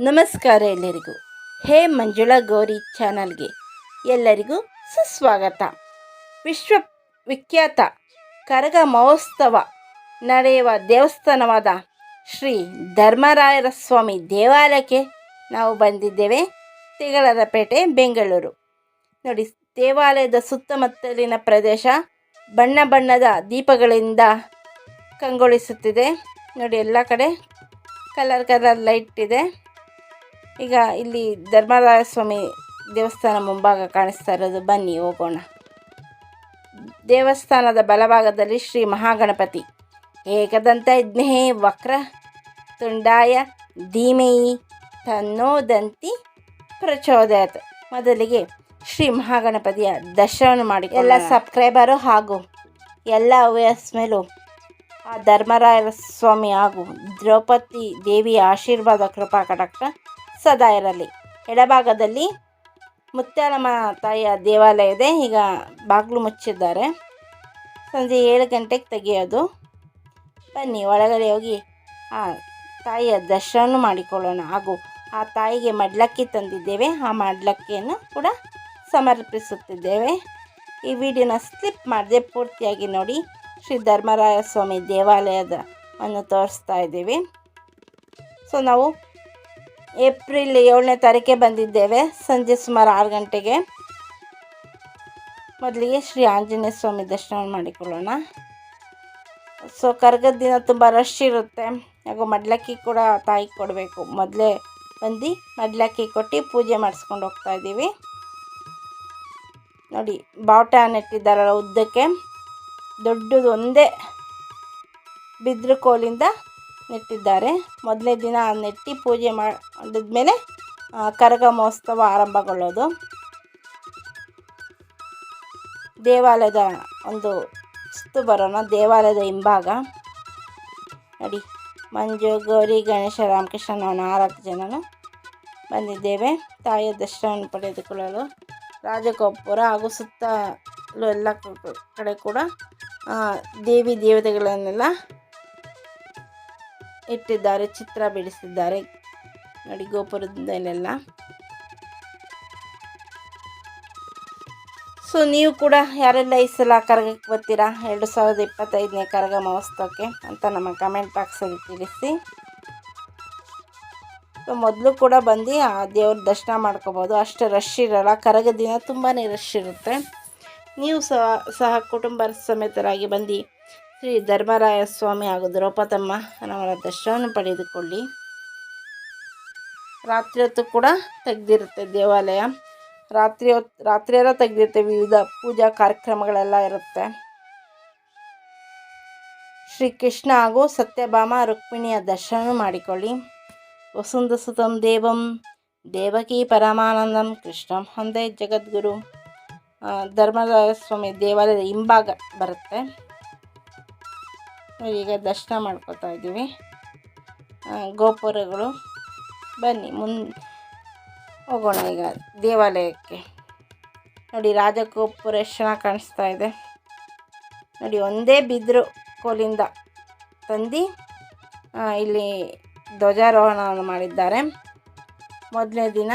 ನಮಸ್ಕಾರ ಎಲ್ಲರಿಗೂ. ಹೇ ಮಂಜುಳಾ ಗೌರಿ ಚಾನಲ್ಗೆ ಎಲ್ಲರಿಗೂ ಸುಸ್ವಾಗತ. ವಿಶ್ವ ವಿಖ್ಯಾತ ಕರಗ ಮಹೋತ್ಸವ ನಡೆಯುವ ದೇವಸ್ಥಾನವಾದ ಶ್ರೀ ಧರ್ಮರಾಯರ ಸ್ವಾಮಿ ದೇವಾಲಯಕ್ಕೆ ನಾವು ಬಂದಿದ್ದೇವೆ. ತಿಗಳರಪೇಟೆ, ಬೆಂಗಳೂರು. ನೋಡಿ, ದೇವಾಲಯದ ಸುತ್ತಮುತ್ತಲಿನ ಪ್ರದೇಶ ಬಣ್ಣ ಬಣ್ಣದ ದೀಪಗಳಿಂದ ಕಂಗೊಳಿಸುತ್ತಿದೆ. ನೋಡಿ, ಎಲ್ಲ ಕಡೆ ಕಲರ್ ಕಲರ್ ಲೈಟ್ ಇದೆ. ಈಗ ಇಲ್ಲಿ ಧರ್ಮರಾಯ ಸ್ವಾಮಿ ದೇವಸ್ಥಾನ ಮುಂಭಾಗ ಕಾಣಿಸ್ತಾ ಇರೋದು. ಬನ್ನಿ ಹೋಗೋಣ. ದೇವಸ್ಥಾನದ ಬಲಭಾಗದಲ್ಲಿ ಶ್ರೀ ಮಹಾಗಣಪತಿ. ಏಕದಂತ ಇದ್ಮಹೇ ವಕ್ರ ತುಂಡಾಯ ಧೀಮೇಯಿ ತನ್ನೋದಂತಿ ಪ್ರಚೋದಯತ್. ಮೊದಲಿಗೆ ಶ್ರೀ ಮಹಾಗಣಪತಿಯ ದರ್ಶನ ಮಾಡಿ. ಎಲ್ಲ ಸಬ್ಸ್ಕ್ರೈಬರು ಹಾಗೂ ಎಲ್ಲ ವ್ಯೂಯರ್ಸ್ ಮೇಲೂ ಆ ಧರ್ಮರಾಯ ಸ್ವಾಮಿ ಹಾಗೂ ದ್ರೌಪದಿ ದೇವಿಯ ಆಶೀರ್ವಾದ ಕೃಪಾ ಕಟಾಕ್ಷ ಸದಾ ಇರಲಿ. ಎಡಭಾಗದಲ್ಲಿ ಮುತ್ಯಾಲಮ್ಮ ತಾಯಿಯ ದೇವಾಲಯ ಇದೆ. ಈಗ ಬಾಗಿಲು ಮುಚ್ಚಿದ್ದಾರೆ. ಸಂಜೆ ಏಳು ಗಂಟೆಗೆ ತೆಗೆಯೋದು. ಬನ್ನಿ, ಒಳಗಡೆ ಹೋಗಿ ಆ ತಾಯಿಯ ದರ್ಶನ ಮಾಡಿಕೊಳ್ಳೋಣ. ಹಾಗೂ ಆ ತಾಯಿಗೆ ಮಡ್ಲಕ್ಕಿ ತಂದಿದ್ದೇವೆ. ಆ ಮಡ್ಲಕ್ಕಿಯನ್ನು ಕೂಡ ಸಮರ್ಪಿಸುತ್ತಿದ್ದೇವೆ. ಈ ವಿಡಿಯೋನ ಸ್ಲಿಪ್ ಮಾಡಿದೆ ಪೂರ್ತಿಯಾಗಿ ನೋಡಿ. ಶ್ರೀ ಧರ್ಮರಾಯ ಸ್ವಾಮಿ ದೇವಾಲಯದ ಅನ್ನು ತೋರಿಸ್ತಾ ಇದ್ದೀವಿ. ಸೊ, ನಾವು ಏಪ್ರಿಲ್ ಏಳನೇ ತಾರೀಕೆ ಬಂದಿದ್ದೇವೆ. ಸಂಜೆ ಸುಮಾರು ಆರು ಗಂಟೆಗೆ. ಮೊದಲಿಗೆ ಶ್ರೀ ಆಂಜನೇಯ ಸ್ವಾಮಿ ದರ್ಶನ ಮಾಡಿಕೊಳ್ಳೋಣ. ಸೊ ಕರ್ಗದ ದಿನ ತುಂಬ ರಶ್ ಇರುತ್ತೆ. ಹಾಗೂ ಮಡ್ಲಕ್ಕಿ ಕೂಡ ತಾಯಿ ಕೊಡಬೇಕು. ಮೊದಲೇ ಬಂದು ಮಡ್ಲಕ್ಕಿ ಕೊಟ್ಟು ಪೂಜೆ ಮಾಡಿಸ್ಕೊಂಡು ಹೋಗ್ತಾ ಇದ್ದೀವಿ. ನೋಡಿ, ಬಾವುಟ ನೆಟ್ಟಿದ್ದಾರಲ್ಲ ಉದ್ದಕ್ಕೆ. ದೊಡ್ಡದೊಂದೇ ಬಿದ್ರು ಕೋಲಿಂದ ನೆಟ್ಟಿದ್ದಾರೆ. ಮೊದಲೇ ದಿನ ನೆಟ್ಟಿ ಪೂಜೆ ಮಾಡಿದ್ಮೇಲೆ ಕರಗ ಮಹೋತ್ಸವ ಆರಂಭಗೊಳ್ಳೋದು. ದೇವಾಲಯದ ಒಂದು ಸುತ್ತು ಬರೋಣ, ದೇವಾಲಯದ ಹಿಂಭಾಗ. ನೋಡಿ. ಮಂಜು, ಗೌರಿ, ಗಣೇಶ, ರಾಮಕೃಷ್ಣ, ನಾವು ನಾಲ್ಕು ಜನನು ಬಂದಿದ್ದೇವೆ. ತಾಯಿಯ ದರ್ಶನವನ್ನು ಪಡೆದುಕೊಳ್ಳಲು ರಾಜಗೋಪುರ ಹಾಗೂ ಸುತ್ತಲೂ ಎಲ್ಲ ಕಡೆ ಕೂಡ ದೇವಿ ದೇವತೆಗಳನ್ನೆಲ್ಲ ಇಟ್ಟಿದ್ದಾರೆ, ಚಿತ್ರ ಬಿಡಿಸಿದ್ದಾರೆ. ನೋಡಿ ಗೋಪುರದಲ್ಲೆಲ್ಲ ಸೊ ನೀವು ಕೂಡ ಯಾರೆಲ್ಲ ಈ ಸಲ ಕರಗಕ್ಕೆ ಬರ್ತೀರಾ? ಎರಡು ಸಾವಿರದ ಇಪ್ಪತ್ತೈದನೇ ಕರಗ ಮಹೋತ್ಸವಕ್ಕೆ ಅಂತ ನಮ್ಮ ಕಮೆಂಟ್ ಬಾಕ್ಸಲ್ಲಿ ತಿಳಿಸಿ. ಸೊ ಮೊದಲು ಕೂಡ ಬಂದು ಆ ದೇವ್ರ ದರ್ಶನ ಮಾಡ್ಕೋಬೋದು. ಅಷ್ಟು ರಶ್ ಇರೋಲ್ಲ. ಕರಗ ದಿನ ತುಂಬಾ ರಶ್ ಇರುತ್ತೆ. ನೀವು ಸಹ ಸಹ ಕುಟುಂಬ ಸಮೇತರಾಗಿ ಬಂದು ಶ್ರೀ ಧರ್ಮರಾಯ ಸ್ವಾಮಿ ಹಾಗೂ ದ್ರೌಪದಮ್ಮ ಅವರ ದರ್ಶನವನ್ನು ಪಡೆದುಕೊಳ್ಳಿ. ರಾತ್ರಿ ಹೊತ್ತು ಕೂಡ ತೆಗೆದಿರುತ್ತೆ ದೇವಾಲಯ. ರಾತ್ರಿ ಹೊತ್ತು ರಾತ್ರಿಯೆಲ್ಲ ತೆಗೆದಿರುತ್ತೆ, ವಿವಿಧ ಪೂಜಾ ಕಾರ್ಯಕ್ರಮಗಳೆಲ್ಲ ಇರುತ್ತೆ. ಶ್ರೀ ಕೃಷ್ಣ ಹಾಗೂ ಸತ್ಯಭಾಮ ರುಕ್ಮಿಣಿಯ ದರ್ಶನ ಮಾಡಿಕೊಳ್ಳಿ. ವಸುಂಧ ಸುತಂ ದೇವಂ, ದೇವಕಿ ಪರಮಾನಂದಂ, ಕೃಷ್ಣಂ ಒಂದೇ ಜಗದ್ಗುರು. ಧರ್ಮರಾಯ ಸ್ವಾಮಿ ದೇವಾಲಯದ ಹಿಂಭಾಗ ಬರುತ್ತೆ. ಈಗ ದರ್ಶನ ಮಾಡ್ಕೋತಾ ಇದ್ದೀವಿ. ಗೋಪುರಗಳು. ಬನ್ನಿ, ಮುನ್, ಹೋಗೋಣ ಈಗ ದೇವಾಲಯಕ್ಕೆ. ನೋಡಿ ರಾಜಗೋಪುರ ಎಷ್ಟು ಚೆನ್ನಾಗಿ ಕಾಣಿಸ್ತಾ ಇದೆ. ನೋಡಿ, ಒಂದೇ ಬಿದ್ದರು ಕೋಲಿಂದ ತಂದು ಇಲ್ಲಿ ಧ್ವಜಾರೋಹಣವನ್ನು ಮಾಡಿದ್ದಾರೆ. ಮೊದಲನೇ ದಿನ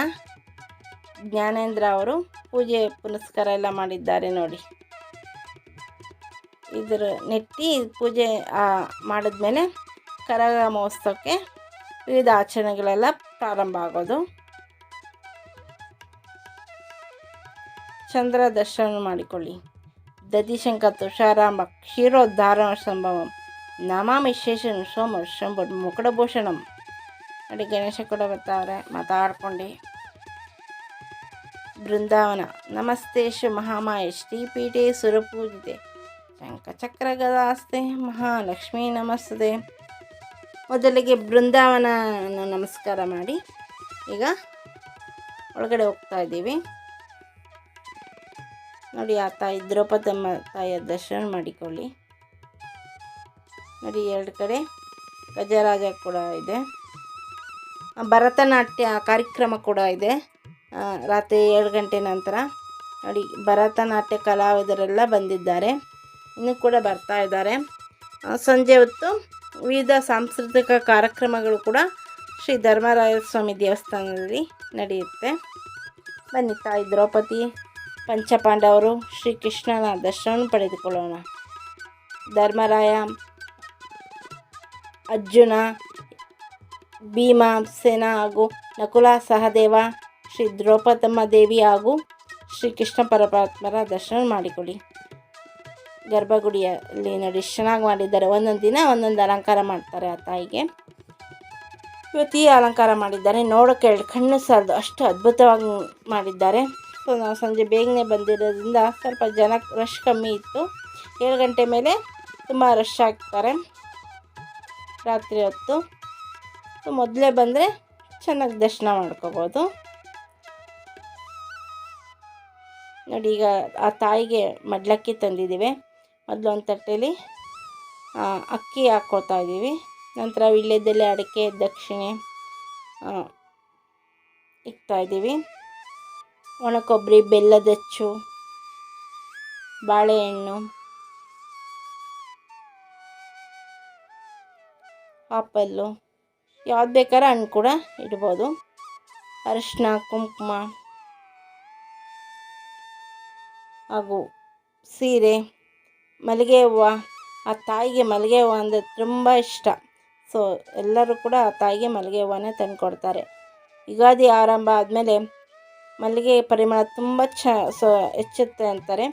ಜ್ಞಾನೇಂದ್ರ ಅವರು ಪೂಜೆ ಪುನಸ್ಕಾರ ಎಲ್ಲ ಮಾಡಿದ್ದಾರೆ ನೋಡಿ. ಇದರ ನೆಟ್ಟಿ ಪೂಜೆ ಮಾಡಿದ್ಮೇಲೆ ಕರಗ ಮಹೋತ್ಸವಕ್ಕೆ ವಿವಿಧ ಆಚರಣೆಗಳೆಲ್ಲ ಪ್ರಾರಂಭ ಆಗೋದು. ಚಂದ್ರ ದರ್ಶನ ಮಾಡಿಕೊಳ್ಳಿ. ದದಿಶಂಕ ತುಷಾರಾಮ ಕ್ಷೀರೋದ್ಧಾರ ಸಂಭವ. ನಮಾಮಿ ಸೋಮ ಶಂಭ ಮುಕುಡಭೂಷಣಂ ನೋಡಿ ಗಣೇಶ ಕೂಡ ಬರ್ತಾವ್ರೆ, ಮಾತಾಡ್ಕೊಂಡು. ಬೃಂದಾವನ, ನಮಸ್ತೆ ಶು ಮಹಾಮಾಯ, ಶ್ರೀಪೀಠೆ ಸುರಪೂಜಿತೆ. ಶಂಖಚಕ್ರ ಗದಾಸ್ತೆ ಮಹಾಲಕ್ಷ್ಮೀ ನಮಸ್ತೆ. ಮೊದಲಿಗೆ ಬೃಂದಾವನ ನಮಸ್ಕಾರ ಮಾಡಿ. ಈಗ ಒಳಗಡೆ ಹೋಗ್ತಾ ಇದ್ದೀವಿ. ನೋಡಿ, ಆ ತಾಯಿ ದ್ರೌಪದಮ್ಮ ತಾಯಿಯ ದರ್ಶನ ಮಾಡಿಕೊಳ್ಳಿ. ನೋಡಿ, ಎರಡು ಕಡೆ ಗಜರಾಜ ಕೂಡ ಇದೆ. ಭರತನಾಟ್ಯ ಕಾರ್ಯಕ್ರಮ ಕೂಡ ಇದೆ. ರಾತ್ರಿ ಏಳು ಗಂಟೆ ನಂತರ. ನೋಡಿ, ಭರತನಾಟ್ಯ ಕಲಾವಿದರೆಲ್ಲ ಬಂದಿದ್ದಾರೆ. ಇನ್ನೂ ಕೂಡ ಬರ್ತಾ ಇದ್ದಾರೆ. ಸಂಜೆ ಹೊತ್ತು ವಿವಿಧ ಸಾಂಸ್ಕೃತಿಕ ಕಾರ್ಯಕ್ರಮಗಳು ಕೂಡ ಶ್ರೀ ಧರ್ಮರಾಯ ಸ್ವಾಮಿ ದೇವಸ್ಥಾನದಲ್ಲಿ ನಡೆಯುತ್ತೆ. ಬನ್ನಿ ತಾಯಿ ದ್ರೌಪದಿ, ಪಂಚಪಾಂಡವರು ಶ್ರೀಕೃಷ್ಣನ ದರ್ಶನ ಪಡೆದುಕೊಳ್ಳೋಣ. ಧರ್ಮರಾಯ, ಅರ್ಜುನ, ಭೀಮ, ಸೇನ ಹಾಗೂ ನಕುಲ ಸಹದೇವ, ಶ್ರೀ ದ್ರೌಪದಮ್ಮ ದೇವಿ ಹಾಗೂ ಶ್ರೀಕೃಷ್ಣ ಪರಮಾತ್ಮರ ದರ್ಶನ ಮಾಡಿಕೊಳ್ಳಿ. ಗರ್ಭಗುಡಿಯಲ್ಲಿ ನೋಡಿ ಚೆನ್ನಾಗಿ ಮಾಡಿದ್ದಾರೆ. ಒಂದೊಂದು ದಿನ ಒಂದೊಂದು ಅಲಂಕಾರ ಮಾಡ್ತಾರೆ ಆ ತಾಯಿಗೆ. ಪ್ರತಿ ಅಲಂಕಾರ ಮಾಡಿದ್ದಾರೆ. ಎರಡು ಕಣ್ಣು ಸಾಲದು. ಅಷ್ಟು ಅದ್ಭುತವಾಗಿ ಮಾಡಿದ್ದಾರೆ. ಸೊ, ನಾವು ಸಂಜೆ ಬೇಗನೆ ಬಂದಿರೋದ್ರಿಂದ ಸ್ವಲ್ಪ ಜನ ರಶ್ ಕಮ್ಮಿ ಇತ್ತು. ಏಳು ಗಂಟೆ ಮೇಲೆ ತುಂಬ ರಶ್ ಆಗ್ತಾರೆ ರಾತ್ರಿ ಹೊತ್ತು. ಸೊ, ಮೊದಲೇ ಬಂದರೆ ಚೆನ್ನಾಗಿ ದರ್ಶನ ಮಾಡ್ಕೋಬೋದು. ನೋಡಿ, ಈಗ ಆ ತಾಯಿಗೆ ಮಡ್ಲಕ್ಕಿ ತಂದಿದ್ದೀವಿ. ಮೊದಲು ಒಂದು ತಟ್ಟೆಯಲ್ಲಿ ಅಕ್ಕಿ ಹಾಕ್ಕೊಳ್ತಾ ಇದ್ದೀವಿ. ನಂತರ ವೀಳ್ಯದೆಲೆ ಅಡಿಕೆ ದಕ್ಷಿಣೆ ಆ, ಇಕ್ತಾ ಇದ್ದೀವಿ. ಒಣ ಕೊಬ್ಬರಿ ಬೆಲ್ಲದಚ್ಚು ಬಾಳೆಹಣ್ಣು ಆಪಲ್ಲು ಯಾವ್ದು ಬೇಕಾದ್ರೆ ಹಣ್ಣು ಕೂಡ ಇಡ್ಬೋದು. ಅರಿಶಿನ ಕುಂಕುಮ ಹಾಗೂ ಸೀರೆ. ಮಲ್ಲಿಗೆ ಹೂವು ಆ ತಾಯಿಗೆ ಮಲ್ಲಿಗೆ ಹೂವು ಅಂದರೆ ತುಂಬ ಇಷ್ಟ. ಸೊ ಎಲ್ಲರೂ ಕೂಡ ಆ ತಾಯಿಗೆ ಮಲ್ಲಿಗೆ ಹೂವನ್ನೇ ತಂದು ಕೊಡ್ತಾರೆ ಯುಗಾದಿ ಆರಂಭ ಆದಮೇಲೆ ಮಲ್ಲಿಗೆ ಪರಿಮಳ ತುಂಬ ಚ, ಸೊ, ಹೆಚ್ಚುತ್ತೆ ಅಂತಾರೆ.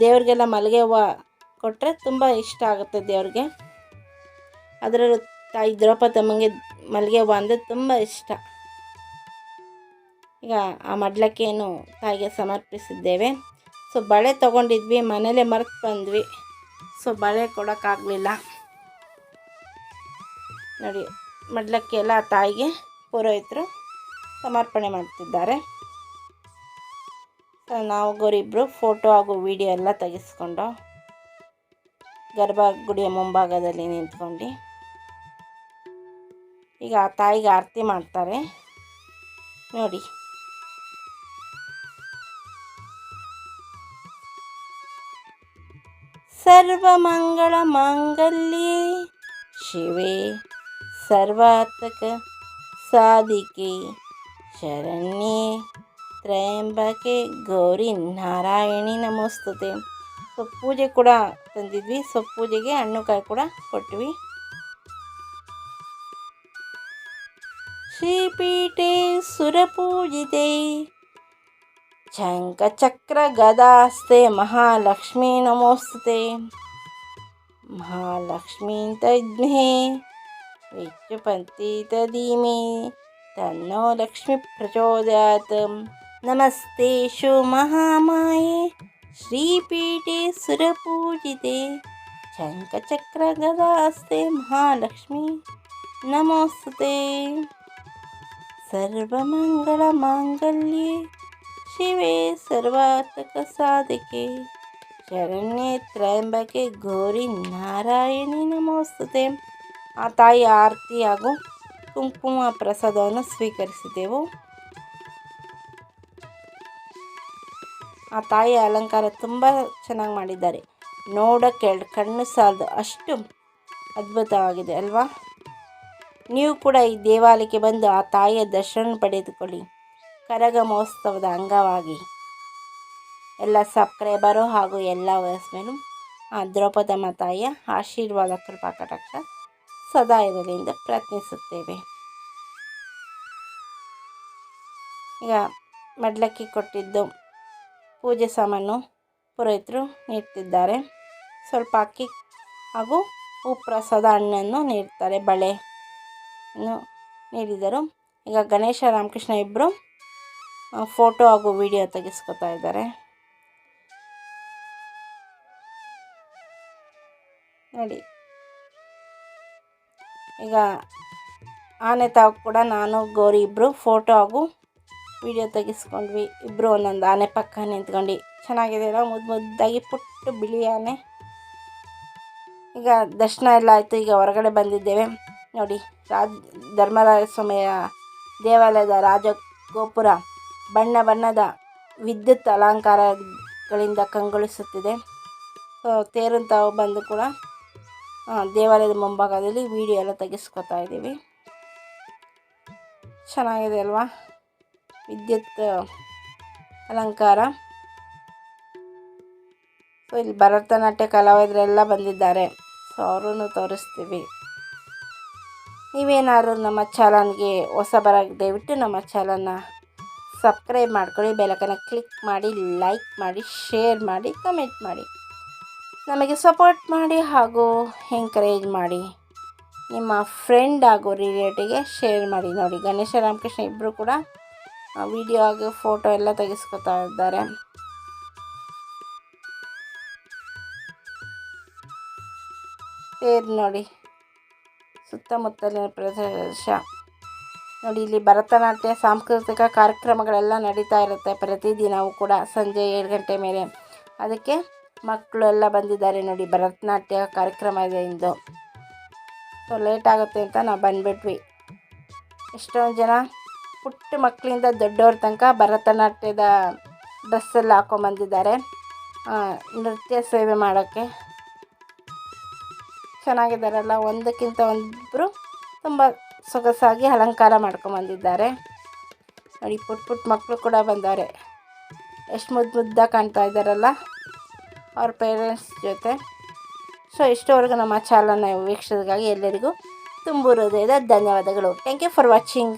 ದೇವರಿಗೆಲ್ಲ ಮಲ್ಲಿಗೆ ಹೂವು ಕೊಟ್ಟರೆ ತುಂಬ ಇಷ್ಟ ಆಗುತ್ತೆ ದೇವ್ರಿಗೆ. ಅದರಲ್ಲೂ ತಾಯಿ ದ್ರೌಪದಮ್ಮಂಗೆ ಮಲ್ಲಿಗೆ ಹೂವು ಅಂದರೆ ತುಂಬ ಇಷ್ಟ. ಈಗ ಆ ಮಡ್ಲಕ್ಕಿಯನ್ನು ತಾಯಿಗೆ ಸಮರ್ಪಿಸಿದ್ದೇವೆ. ಸೊ ಬಳೆ ತೊಗೊಂಡಿದ್ವಿ, ಮನೇಲೆ ಮರೆತು ಬಂದ್ವಿ. ಸೊ ಬಳೆ ಕೊಡೋಕ್ಕಾಗಲಿಲ್ಲ. ನೋಡಿ ಮಡ್ಲಕ್ಕಿ ಎಲ್ಲ ತಾಯಿಗೆ ಪುರೋಹಿತರು ಸಮರ್ಪಣೆ ಮಾಡ್ತಿದ್ದಾರೆ. ನಾವು ಗೌರಿಬ್ರು ಫೋಟೋ ಹಾಗೂ ವಿಡಿಯೋ ಎಲ್ಲ ತೆಗೆಸ್ಕೊಂಡು ಗರ್ಭಗುಡಿಯ ಮುಂಭಾಗದಲ್ಲಿ ನಿಂತ್ಕೊಂಡು ಈಗ ಆ ತಾಯಿಗೆ ಆರತಿ ಮಾಡ್ತಾರೆ. ನೋಡಿ ಸರ್ವಮಂಗಳ ಮಾಂಗಲ್ಯೆ. ಶಿವೆ ಸರ್ವಾತ್ಮಕ ಸಾಧಿಕೆ. ಶರಣ್ಯೆ, ತ್ರಯಂಬಕೆ ಗೌರಿ ನಾರಾಯಣಿ ನಮೋಸ್ತುತೆ. ಸೊ ಪೂಜೆ ಕೂಡ ತಂದಿದ್ವಿ. ಸೊ ಪೂಜೆಗೆ ಹಣ್ಣುಕಾಯಿ ಕೂಡ ಕೊಟ್ವಿ. ಶ್ರೀಪೀಠೆ ಸುರಪೂಜಿತೆ. ಶಂಖಚಕ್ರ ಗದಾಸ್ತೆ ಮಹಾಲಕ್ಷ್ಮೀ ನಮೋಸ್ತುತೆ ಮಹಾಲಕ್ಷ್ಮೀ ತಜ್ಞೆ ವಿಚ್ಚುಪಂತಿ ತದೀಮೆ ತನ್ನೋ ಲಕ್ಷ್ಮಿ ಪ್ರಚೋದಯಾತ್ ನಮಸ್ತೇಷು ಮಹಾಮಾಯೆ ಶ್ರೀಪೀಠೆ ಸುರಪೂಜಿತೆ ಶಂಖಚಕ್ರ ಗದಾಸ್ತೆ ಮಹಾಲಕ್ಷ್ಮಿ ನಮೋಸ್ತುತೆ ಸರ್ವಮಂಗಳ ಮಾಂಗಲ್ಯೆ ಶಿವೆ ಸರ್ವಾರ್ಥಕ ಸಾಧಿಕೆ. ಶರಣ್ಯೆ ತ್ರಯಂಬಕೆ ಗೌರಿ ನಾರಾಯಣಿ ನಮೋಸ್ತುತೆ. ಆ ತಾಯಿ ಆರತಿ ಹಾಗೂ ಕುಂಕುಮ ಪ್ರಸಾದವನ್ನು ಸ್ವೀಕರಿಸಿದೆವು. ಆ ತಾಯಿಯ ಅಲಂಕಾರ ತುಂಬ ಚೆನ್ನಾಗಿ ಮಾಡಿದ್ದಾರೆ. ನೋಡೋಕ್ಕೆ ಎರಡು ಕಣ್ಣು ಸಾಲದು. ಅಷ್ಟು ಅದ್ಭುತವಾಗಿದೆ ಅಲ್ವಾ? ನೀವು ಕೂಡ ಈ ದೇವಾಲಯಕ್ಕೆ ಬಂದು ಆ ತಾಯಿಯ ದರ್ಶನ ಪಡೆದುಕೊಳ್ಳಿ. ಕರಗ ಮಹೋತ್ಸವದ ಅಂಗವಾಗಿ. ಎಲ್ಲ ಸಬ್ಸ್ಕ್ರೈಬರು ಹಾಗೂ ಎಲ್ಲ ವಯಸ್ಸಿನೂ ಆ ದ್ರೌಪದ ಮತಾಯಿಯ ಆಶೀರ್ವಾದ ಕೃಪಾ ಕಟಾಕ್ಷ ಸದಾ ಇರಲಿ ಎಂದು ಪ್ರಯತ್ನಿಸುತ್ತೇವೆ. ಈಗ ಮಡ್ಲಕ್ಕಿ ಕೊಟ್ಟಿದ್ದು ಪೂಜೆ ಸಾಮಾನು ಪುರೋಹಿತರು ನೀಡ್ತಿದ್ದಾರೆ. ಸ್ವಲ್ಪ ಅಕ್ಕಿ ಹಾಗೂ ಉಪ್ರಸಾದ ಪ್ರಸಾದ ಹಣ್ಣನ್ನು ನೀಡ್ತಾರೆ ಬಳೆ ನೀಡಿದರು. ಈಗ ಗಣೇಶ ರಾಮಕೃಷ್ಣ ಇಬ್ಬರು ಫೋಟೋ ಹಾಗೂ ವಿಡಿಯೋ ತೆಗೆಸ್ಕೊತಾ ಇದ್ದಾರೆ. ನೋಡಿ. ಈಗ ಆನೆ ತಾವು ಕೂಡ ನಾನು, ಗೌರಿ ಇಬ್ಬರು ಫೋಟೋ ಹಾಗೂ ವಿಡಿಯೋ ತೆಗೆಸ್ಕೊಂಡ್ವಿ. ಇಬ್ಬರು ಒಂದೊಂದು ಆನೆ ಪಕ್ಕ ನಿಂತ್ಕೊಂಡು. ಚೆನ್ನಾಗಿದೆ ಅಲ್ಲ ಮುದ್ದು ಮುದ್ದಾಗಿ ಪುಟ್ಟ ಬಿಳಿ ಆನೆ. ಈಗ ದರ್ಶನ ಎಲ್ಲ ಆಯಿತು. ಈಗ ಹೊರಗಡೆ ಬಂದಿದ್ದೇವೆ. ನೋಡಿ, ರಾಜ ಧರ್ಮರಾಜ ಸ್ವಾಮಿಯ ದೇವಾಲಯದ ರಾಜ ಗೋಪುರ ಬಣ್ಣ ಬಣ್ಣದ ವಿದ್ಯುತ್ ಅಲಂಕಾರಗಳಿಂದ ಕಂಗೊಳಿಸುತ್ತಿದೆ. ತೇರನ್ನು ತಾವು ಬಂದು ಕೂಡ ದೇವಾಲಯದ ಮುಂಭಾಗದಲ್ಲಿ ವಿಡಿಯೋ ಎಲ್ಲ ತೆಗೆಸ್ಕೊತಾ ಇದ್ದೀವಿ. ಚೆನ್ನಾಗಿದೆ ಅಲ್ವಾ? ವಿದ್ಯುತ್ ಅಲಂಕಾರ. ಸೊ ಇಲ್ಲಿ ಭರತನಾಟ್ಯ ಕಲಾವಿದರೆಲ್ಲ ಬಂದಿದ್ದಾರೆ. ಸೊ ಅವರನ್ನು ತೋರಿಸ್ತೀವಿ. ನೀವೇನಾದ್ರೂ ನಮ್ಮ ಚಾನಲ್ಗೆ ಹೊಸಬರಾಗಿ ದಯವಿಟ್ಟು ನಮ್ಮ ಚಾನಲ್ನ ಸಬ್ಸ್ಕ್ರೈಬ್ ಮಾಡ್ಕೊಳ್ಳಿ ಬೆಲಕನ್ನು ಕ್ಲಿಕ್ ಮಾಡಿ ಲೈಕ್ ಮಾಡಿ ಶೇರ್ ಮಾಡಿ ಕಮೆಂಟ್ ಮಾಡಿ. ನಮಗೆ ಸಪೋರ್ಟ್ ಮಾಡಿ ಹಾಗೂ ಎಂಕರೇಜ್ ಮಾಡಿ. ನಿಮ್ಮ ಫ್ರೆಂಡ್ ಹಾಗೂ ರಿಲೇಟಿವ್ಗೆ ಶೇರ್ ಮಾಡಿ. ನೋಡಿ, ಗಣೇಶ ರಾಮಕೃಷ್ಣ ಇಬ್ಬರು ಕೂಡ ವಿಡಿಯೋ ಆಗಿ ಫೋಟೋ ಎಲ್ಲ ತೆಗೆಸ್ಕೊತಾ ಇದ್ದಾರೆ. ತೇರು ನೋಡಿ. ಸುತ್ತಮುತ್ತಲಿನ ಪ್ರದೇಶ. ನೋಡಿ, ಇಲ್ಲಿ ಭರತನಾಟ್ಯ, ಸಾಂಸ್ಕೃತಿಕ ಕಾರ್ಯಕ್ರಮಗಳೆಲ್ಲ ನಡೀತಾ ಇರುತ್ತೆ ಪ್ರತಿದಿನವೂ ಕೂಡ ಸಂಜೆ ಏಳು ಗಂಟೆ ಮೇಲೆ. ಅದಕ್ಕೆ ಮಕ್ಕಳು ಎಲ್ಲ ಬಂದಿದ್ದಾರೆ ನೋಡಿ, ಭರತನಾಟ್ಯ ಕಾರ್ಯಕ್ರಮ ಇದೆ ಇಂದು. ಸೊ ಲೇಟ್ ಆಗುತ್ತೆ ಅಂತ ನಾವು ಬಂದುಬಿಟ್ವಿ. ಎಷ್ಟೊಂದು ಜನ ಪುಟ್ಟ ಮಕ್ಕಳಿಂದ ದೊಡ್ಡವ್ರ ತನಕ ಭರತನಾಟ್ಯದ ಡ್ರೆಸ್ಸೆಲ್ಲ ಹಾಕೊಂಬಂದಿದ್ದಾರೆ. ನೃತ್ಯ ಸೇವೆ ಮಾಡೋಕ್ಕೆ ಚೆನ್ನಾಗಿದ್ದಾರಲ್ಲ, ಒಂದಕ್ಕಿಂತ ಒಂದಿಬ್ಬರು ತುಂಬ ಸೊಗಸಾಗಿ ಅಲಂಕಾರ ಮಾಡ್ಕೊಂಬಂದಿದ್ದಾರೆ. ನೋಡಿ ಪುಟ್ಟ ಪುಟ್ಟ ಮಕ್ಕಳು ಕೂಡ ಬಂದವರೆ. ಎಷ್ಟು ಮುದ್ದು ಮುದ್ದಾಗಿ ಕಾಣ್ತಾ ಇದ್ದಾರಲ್ಲ ಅವ್ರ ಪೇರೆಂಟ್ಸ್ ಜೊತೆ. ಸೊ ಇಷ್ಟೋವರೆಗೂ ನಮ್ಮ ಚಾನಲ್ನ ವೀಕ್ಷಣೆಗಾಗಿ ಎಲ್ಲರಿಗೂ ತುಂಬ ಹೃದಯದ ಧನ್ಯವಾದಗಳು. Thank you for watching